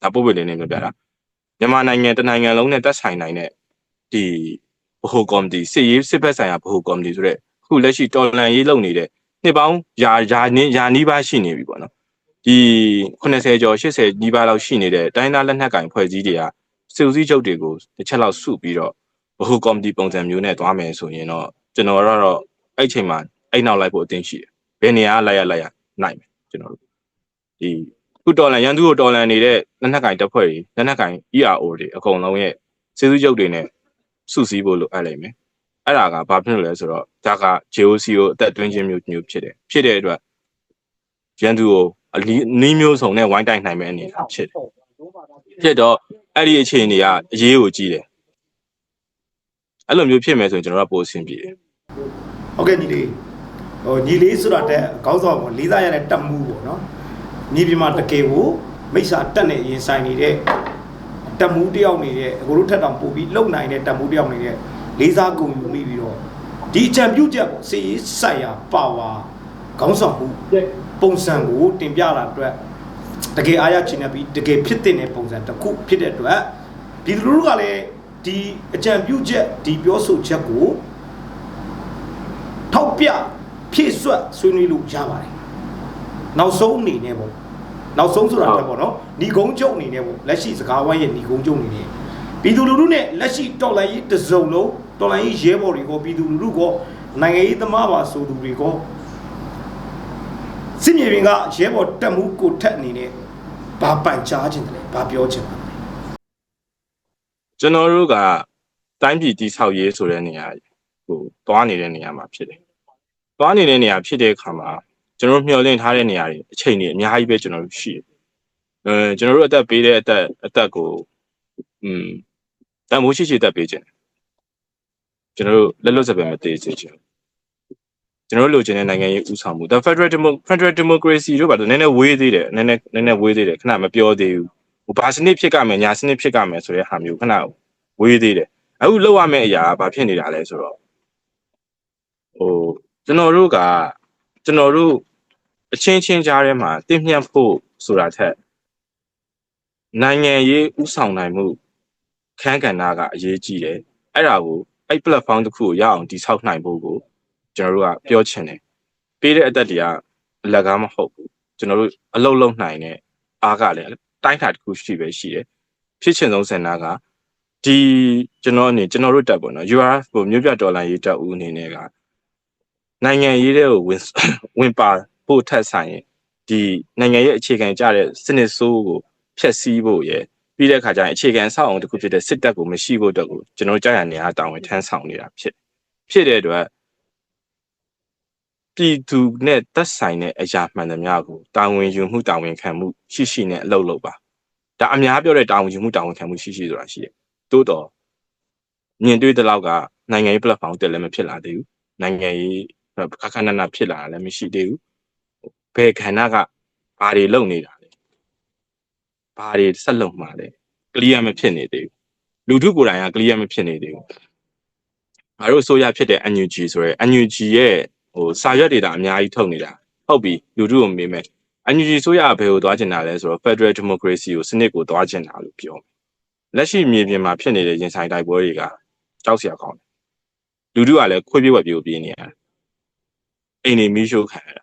။ဒါပို့ပွေလေးနဲ့ပြောပြတာ။မြန်မာနိုင်ငံတနိုင်ငံလုံးနဲ့သက်ဆိုင်နိုင်တဲ့ဒီဘဟုကော်မတီစစ်ရေးစစ်ဘက်ဆိုင်ရာဘဟုကော်မတီဆိုတဲ့အခုလက်ရှိတော်လန်ရေးလုပ်နေတဲ့နှစ်ပေါင်းယာယာနည်းယာနီးပါးရှိနေပြီပေါ့နော်။ဒီ80ကျော်80နီးပါးလောက်ရှိနေတဲ့တိုင်းသားလက်နက်ကင်ဖွဲ့စည်းတွေကစစ်ဦးစီးချုပ်တွေကိုတစ်ချက်လောက်စုပြီးတော့ဘဟုကော်မတီပုံစံမျိုးနဲ့သွားမယ်ဆိုရင်တော့ကျွန်တော်ကတော့အဲ့ချိန်မှာအဲ့နောက်လိုက်ဖို့အသင့်ရှိတယ်။ဘယ်နေရာလိုက်ရလိုက်ရနိုင်မယ်ကျွန်တော်တို့ ဒီခုတော်လန်ရန်သူကိုတော်လန်နေတဲ့လက်နက်ကင်တပ်ဖွဲ့တွေလက်နက်ကင် ERO တွေအကုန်လုံးရဲ့စစ်ဦးချုပ်တွေနဲ့စုစည်းဖို့လိုအပ်လိမ့်မယ်။အဲ့ဒါကဘာဖြစ်လို့လဲဆိုတော့ဒါက JOC ကိုအသက်သွင်းခြင်းမျိုးမျိုးဖြစ်တယ်။ဖြစ်တဲ့အတွက်ရန်သူကိုအလီနီးမျိုးစုံနဲ့ဝိုင်းတိုက်နိုင်မဲ့အနေအထားဖြစ်တယ်ဖြစ်တော့အဲ့ဒီအခြေအနေကအရေးကိုကြီးတယ်အဲ့လိုမျိုးဖြစ်မယ်ဆိုရင်ကျွန်တော်တို့ကပိုအဆင်ပြေတယ်ဟုတ်ကဲ့ညီလေးဟိုညီလေးဆိုတာတဲ့ခေါင်းဆောင်ကိုလေးစားရတဲ့တက်မှုပေါ့နော် ညီပြမတကယ်ကိုမိစ္ဆာတက်နေရင်ဆိုင်နေတဲ့တက်မှုတယောက်နေတဲ့အခုတို့ထက်တောင်ပို့ပြီးလုံနိုင်တဲ့တက်မှုတယောက်နေတဲ့လေးစားကုန်ယူမိပြီးတော့ဒီချန်ပြုတ်ချက်ပေါ့စီရေးဆိုင်ရာပါဝါခေါင်းဆောင်မှုပုံစံကိုတင်ပြတာအတွက်တကယ်အားရချင်တဲ့ပြီးတကယ်ဖြစ်တဲ့ပုံစံတစ်ခုဖြစ်တဲ့အတွက်ဒီလူတို့ကလည်းဒီအကြံပြုချက်ဒီပြောဆိုချက်ကိုထောက်ပြဖြည့်ဆွတ်ဆွေးနွေးလို့ရပါတယ် နောက်ဆုံးအနေနဲ့ပေါ့နောက်ဆုံးဆိုတာတက်ပေါ့နော်ညီကုန်းကျုံအနေနဲ့ပေါ့လက်ရှိစကားဝိုင်းရဲ့ညီကုန်းကျုံအနေနဲ့ပြည်သူလူထုနဲ့လက်ရှိတော်လိုင်းရေးတစ်စုံလုံးတော်လိုင်းရေးရဲဘော်တွေကိုပြည်သူလူထုကိုနိုင်ငံရေးသမားပါဆိုသူတွေကိုစစ်မြေပြင်ကရဲဘော်တက်မှုကိုထက်အနေနဲ့ဘာပန်ချားခြင်းတယ်လဲဘာပြောခြင်းလဲကျွန်တော်တို့ကတိုင်းပြည်တိဆောက်ရေးဆိုတဲ့နေရာဟိုတွားနေတဲ့နေရာမှာဖြစ်တယ်။တွားနေတဲ့နေရာဖြစ်တဲ့အခါမှာ ကျွန်တော်တို့မျှော်လင့်ထားတဲ့နေရာတွေအချိန်တွေအများကြီးပဲကျွန်တော်တို့ရှိတယ်။အဲကျွန်တော်တို့အသက်ပေးတဲ့အသက်အသက်ကိုอืมတန်ဖိုးရှိရှိအသက်ပေးခြင်း။ကျွန်တော်တို့လက်လွတ်စပယ်မသေးစေချင်ဘူး။ကျွန်တော်တို့လိုချင်တဲ့နိုင်ငံရေးဥဆောင်မှုဒါ Federal Demo Federal Democracy တို့ပါတော့နည်းနည်းဝေးသေးတယ်နည်းနည်းနည်းနည်းဝေးသေးတယ်ခဏမပြောသေးဘူး။ဟိုဘာစနစ်ဖြစ်ကမယ်ညာစနစ်ဖြစ်ကမယ်ဆိုတဲ့ဟာမျိုးခဏဝေးသေးတယ်။အခုလောက်ရမယ့်အရာကဘာဖြစ်နေတာလဲဆိုတော့ဟိုကျွန်တော်တို့က ကျွန်တော်တို့အချင်းချင်းကြားထဲမှာတင့်မြတ်ဖို့ဆိုတာထက်နိုင်ငံရေးဥဆောင်နိုင်မှုခန်းကဏ္ဍကအရေးကြီးတယ်။အဲ့ဒါကိုအဲ့ platform တစ်ခုကိုရအောင်တည်ဆောက်နိုင်ဖို့ကိုကျွန်တော်တို့ကပြောချင်တယ်။ပေးတဲ့အသက်တွေကအလကားမဟုတ်ဘူး။ကျွန်တော်တို့အလုံးလုံးနိုင်တဲ့အားကလည်းတိုင်းတာတစ်ခုရှိပဲရှိတယ်။ဖြစ်ချင်ဆုံးစင်နာကဒီကျွန်တော်အနေကျွန်တော်တို့တက်ပေါ့နော် URF ကိုမြို့ပြဒေါ်လာရေးတက်ဦးအနေနဲ့က နိုင်ငံရေးတဲ့ကိုဝင်ဝင်ပါဖို့ထက်ဆိုင်ရင်ဒီနိုင်ငံရဲ့အခြေခံကြတဲ့စနစ်ဆိုးကိုဖျက်ဆီးဖို့ရယ်ပြီးတဲ့အခါကျရင်အခြေခံဆောက်အောင်တစ်ခုဖြစ်တဲ့စစ်တပ်ကိုမရှိဖို့အတွက်ကိုကျွန်တော်ကြားရနေအားတောင်းဝင်ထမ်းဆောင်နေတာဖြစ်ဖြစ်တဲ့အတွက်ပြည်သူနဲ့သက်ဆိုင်တဲ့အရာမှန်သမျှကိုတာဝန်ယူမှုတာဝန်ခံမှုရှိရှိနဲ့အလုပ်လုပ်ပါဒါအများပြောတဲ့တာဝန်ယူမှုတာဝန်ခံမှုရှိရှိဆိုတာရှိတယ်တိုးတော့မြင်တွေ့တဲ့လောက်ကနိုင်ငံရေး platform တက်လည်းမဖြစ်လာသေးဘူးနိုင်ငံရေး ခက်ခဏနာဖြစ်လာတာလည်းမရှိသေးဘူးဘယ်ခန္ဓာကဘာတွေလုပ်နေတာလဲဘာတွေဆက်လုပ်မှာလဲ clear မဖြစ်နေသေးဘူးလူထုကိုယ်တိုင်က clear မဖြစ်နေသေးဘူးငါတို့ဆိုရဖြစ်တဲ့ NUG ဆိုရဲ NUG ရဲ့ဟိုစာရွက်တွေတာအများကြီးထုတ်နေတာဟုတ်ပြီလူထုကိုမေးမယ် NUG ဆိုရဘယ်ကိုသွားချင်တာလဲဆိုတော့ Federal Democracy ကိုစနစ်ကိုသွားချင်တာလို့ပြောလက်ရှိမြေပြင်မှာဖြစ်နေတဲ့ရင်ဆိုင်တိုက်ပွဲတွေကကြောက်စရာကောင်းတယ်လူထုကလည်းခွေးပြေးဝက်ပြေးကိုပြေးနေရတယ် အိမ်နေမီးရှို့ခံရတာ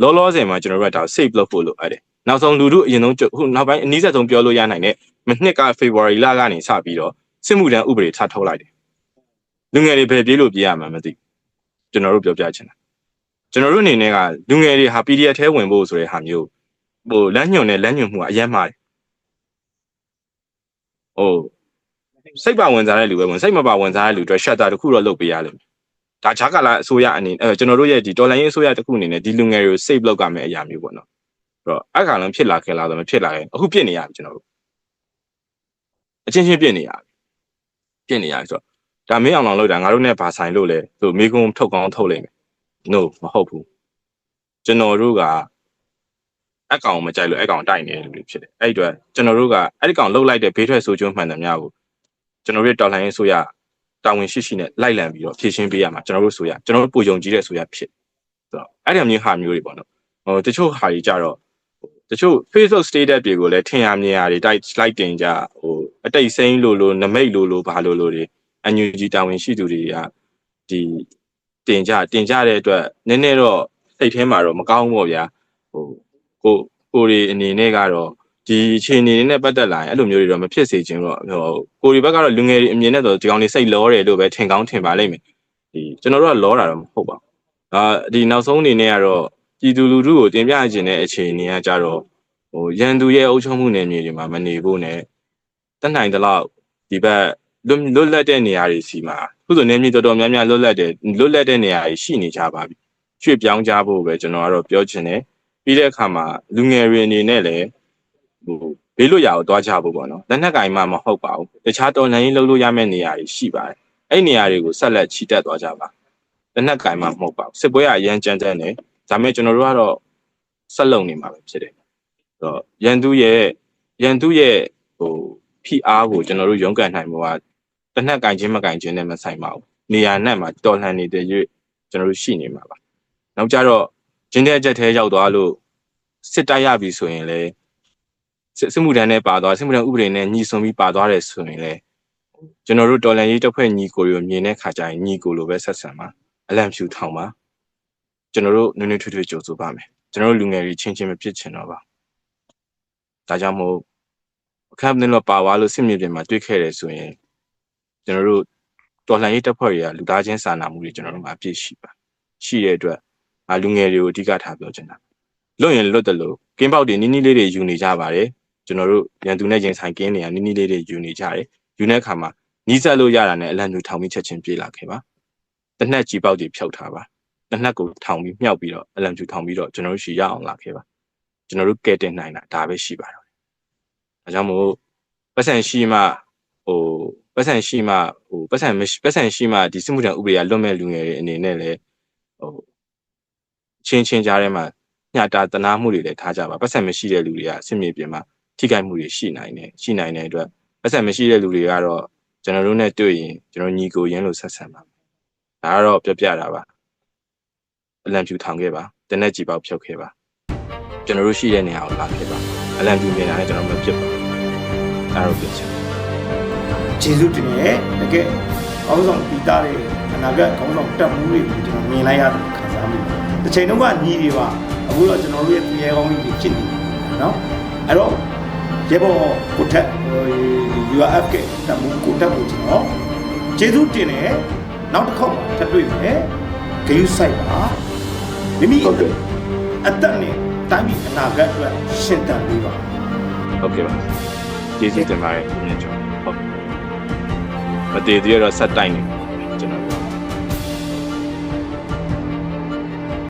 လောလောဆယ်မှာကျွန်တော်တို့ကဒါ save လုပ်ဖို့လိုအပ်တယ်နောက်ဆုံးလူထုအရင်ဆုံးခုနောက်ပိုင်းအနည်းဆက်ဆုံးပြောလို့ရနိုင်တဲ့မနှစ်က February လကနေစပြီးတော့စစ်မှုထမ်းဥပဒေထပ်ထုတ်လိုက်တယ်လူငယ်တွေဘယ်ပြေးလို့ပြေးရမှာမသိကျွန်တော်တို့ပြောပြချင်တာကျွန်တော်တို့အနေနဲ့ကလူငယ်တွေဟာ PDF ထဲဝင်ဖို့ဆိုတဲ့ဟာမျိုးဟိုလမ်းညွန်နဲ့လမ်းညွန်မှုကအရင်မှားတယ်ဟိုစိတ်ပါဝင်စားတဲ့လူပဲဝင်စိတ်မပါဝင်စားတဲ့လူတွေ shutter တခုတော့လုပ်ပေးရလိမ့်မယ် ဒါဂျာကာလာအစိုးရအနေအဲကျွန်တော်တို့ရဲ့ဒီတော်လိုင်းရေးအစိုးရတခုအနေနဲ့ဒီလူငယ်တွေကို save လုပ်ကြမယ်အရာမျိုးပေါ့နော်အဲ့တော့အခါလုံးဖြစ်လာခဲ့လားဆိုမဖြစ်လာခဲ့အခုပြစ်နေရပြီကျွန်တော်တို့အချင်းချင်းပြစ်နေရပြီပြစ်နေရပြီဆိုတော့ဒါမင်းအောင်လောင်လို့တာငါတို့နဲ့ဘာဆိုင်လို့လဲဆိုမိကုံထုတ်ကောင်းထုတ်လိုက်မယ် no မဟုတ်ဘူးကျွန်တော်တို့ကအကောင်မကြိုက်လို့အကောင်တိုက်နေတယ်လူတွေဖြစ်တယ်အဲ့ဒီအတွက်ကျွန်တော်တို့ကအဲ့ဒီကောင်လှုပ်လိုက်တဲ့ဘေးထွက်ဆိုးကျိုးမှန်တယ်များကိုကျွန်တော်တို့တော်လှန်ရေးဆိုရ တာဝန်ရှိရှိနဲ့လိုက်လံပြီးတော့ဖြည့်ရှင်းပေးရမှာကျွန်တော်တို့ဆိုရကျွန်တော်တို့ပူယုံကြည့်တဲ့ဆိုရဖြစ်ဆိုတော့အဲ့ဒီမျိုးဟာမျိုးတွေပေါ့နော်ဟိုတချို့ဟာတွေကြတော့တချို့ Facebook status တွေကိုလည်းထင်ရမြင်ရတွေတိုက် like တင်ကြဟိုအတိတ်စိမ့်လို့လို့နမိတ်လို့လို့ဘာလို့လို့တွေ NUG တာဝန်ရှိသူတွေကဒီတင်ကြတင်ကြတဲ့အတွက်နည်းနည်းတော့စိတ်ထဲမှာတော့မကောင်းဘူးပေါ့ဗျာဟိုကိုကိုရီအနေနဲ့ကတော့ ဒီအခြေအနေနဲ့ပတ်သက်လာရင်အဲ့လိုမျိုးတွေတော့မဖြစ်စေချင်တော့ဟိုကိုရီဘက်ကတော့လူငယ်တွေအမြင်နဲ့တော့ဒီကောင်လေးစိတ်လောတယ်လို့ပဲထင်ကောင်းထင်ပါလိမ့်မယ်ဒီကျွန်တော်တို့ကလောတာတော့မဟုတ်ပါဘူးအာဒီနောက်ဆုံးအနေနဲ့ကတော့ပြည်သူလူထုကိုတင်ပြခြင်းတဲ့အခြေအနေကကြတော့ဟိုရန်သူရဲ့အုပ်ချုပ်မှုနယ်မြေတွေမှာမနေဖို့နဲ့တက်နိုင်တဲ့လောက်ဒီဘက်လွတ်လွတ်လပ်တဲ့နေရာတွေစီမှာခုဆိုနေမြေတော်တော်များများလွတ်လပ်တဲ့လွတ်လပ်တဲ့နေရာတွေရှိနေကြပါပြီရွှေ့ပြောင်းကြဖို့ပဲကျွန်တော်ကတော့ပြောချင်တယ်ပြီးတဲ့အခါမှာလူငယ်တွေအနေနဲ့လည်း ဟိုဘေးလွတ်ရာကိုတွားကြဖို့ပေါ့နော်လက်နက်ကင်မှမဟုတ်ပါဘူးတခြားတော်လှန်ရေးလုပ်လို့ရမယ့်နေရာတွေရှိပါတယ်အဲ့နေရာတွေကိုဆက်လက်ချီတက်သွားကြပါလက်နက်ကင်မှမဟုတ်ပါဘူးစစ်ပွဲကအရန်ကြမ်းကြမ်းနေဒါပေမဲ့ကျွန်တော်တို့ကတော့ဆက်လုံနေမှာပဲဖြစ်တယ်ဆိုတော့ရန်သူရဲ့ရန်သူရဲ့ဟိုဖိအားကိုကျွန်တော်တို့ရုန်းကန်နိုင်မှာကတနက်ကင်ချင်းမကင်ချင်းနဲ့မဆိုင်ပါဘူးနေရာနဲ့မှာတော်လှန်နေတဲ့ရွေ့ကျွန်တော်တို့ရှိနေမှာပါနောက်ကြတော့ကျင်းတဲ့အချက်ထဲရောက်သွားလို့စစ်တိုက်ရပြီဆိုရင်လေစ စ်စစ်မှုထမ်းနဲ့ပါသွားစစ်မှုထမ်းဥပဒေနဲ့ညီဆွန်ပြီးပါသွားတယ်ဆိုရင်လေကျွန်တော်တို့တော်လန်ရေးတစ်ဖွဲ့ညီကိုတွေကိုမြင်တဲ့ခါကျရင်ညီကိုလိုပဲဆက်ဆံပါအလံဖြူထောင်ပါကျွန်တော်တို့နွေးနွေးထွေးထွေးကြိုဆိုပါမယ်ကျွန်တော်တို့လူငယ်တွေချင်းချင်းမဖြစ်ချင်တော့ပါဒါကြောင့်မို့အခက်မင်းတော့ပါသွားလို့စစ်မြေပြင်မှာတွေ့ခဲ့တယ်ဆိုရင်ကျွန်တော်တို့တော်လှန်ရေးတပ်ဖွဲ့တွေကလူသားချင်းစာနာမှုတွေကျွန်တော်တို့မှာအပြည့်ရှိပါရှိတဲ့အတွက်ငါလူငယ်တွေကိုအဓိကထားပြောချင်တာလွတ်ရင်လွတ်တယ်လို့ကင်းပေါက်တွေနီးနီးလေးတွေယူနေကြပါတယ် ကျွန်တော်တို့ရန်သူနဲ့ရင်ဆိုင်ကင်းတွေကနီးနီးလေးတွေယူနေကြတယ်ယူတဲ့အခါမှာနီးစပ်လို့ရတာနဲ့အလံတွေထောင်ပြီးချက်ချင်းပြေးလာခဲ့ပါတစ်နှက်ကြီးပေါက်တွေဖြုတ်ထားပါတစ်နှက်ကိုထောင်ပြီးမြှောက်ပြီးတော့အလံဖြူထောင်ပြီးတော့ကျွန်တော်တို့ရှီရအောင်လာခဲ့ပါကျွန်တော်တို့ကဲတင်နိုင်တာဒါပဲရှိပါတော့ဒါကြောင့်မို့ပတ်စံရှိမှဟိုပတ်စံရှိမှဟိုပတ်စံမရှိပတ်စံရှိမှဒီစစ်မှုထမ်းဥပဒေကလွတ်မဲ့လူငယ်တွေအနေနဲ့လည်းဟိုချင်းချင်းကြားထဲမှာညတာတနာမှုတွေလည်းထားကြပါပတ်စံမရှိတဲ့လူတွေကစစ်မြေပြင်မှာ ထိခိုက်မှုတွေရှိနိုင်တယ်ရှိနိုင်တဲ့အတွက်ပတ်စံမရှိတဲ့လူတွေကတော့ကျွန်တော်တို့နဲ့တွေ့ရင်ကျွန်တော်ညီကိုရင်းလို့ဆက်ဆံပါဒါကတော့ပြပြတာပါအလံဖြူထောင်ခဲ့ပါတနက်ကြည်ပေါက်ဖြုတ်ခဲ့ပါကျွန်တော်တို့ရှိတဲ့နေရာကိုလာခဲ့ပါအလံဖြူမြင်တာနဲ့ကျွန်တော်မဖြစ်ပါဘူးဒါတော့ပြင်ချင်တယ်ကျေးဇူးတင်ရဲ့တကယ်ခေါင်းဆောင်ပြီးသားတွေအနာဂတ်ခေါင်းဆောင်တက်မှုတွေကိုကျွန်တော်မြင်လိုက်ရတယ်ခံစားမိတယ်။တစ်ချိန်တုန်းကညီတွေပါအခုတော့ကျွန်တော်တို့ရဲ့သူရဲကောင်းကြီးတွေဖြစ်နေတယ်နော်။အဲ့တော့ ရေဘောကိုထက်ဟို URF ကတက်မှုကိုတက်ဖို့ကျွန်တော်ကျေးဇူးတင်ရဲ့နောက်တစ်ခေါက်ထပ်တွေ့မယ်ဂယုဆိုင်ပါမိမိဟုတ်ကဲ့အသက်နဲ့တိုင်းပြည်အနာဂတ်အတွက်ရှင်သန်ပေးပါဟုတ်ကဲ့ပါကျေးဇူးတင်ပါတယ်ညချောဟုတ်မတည်သေးတော့ဆက်တိုက်နေ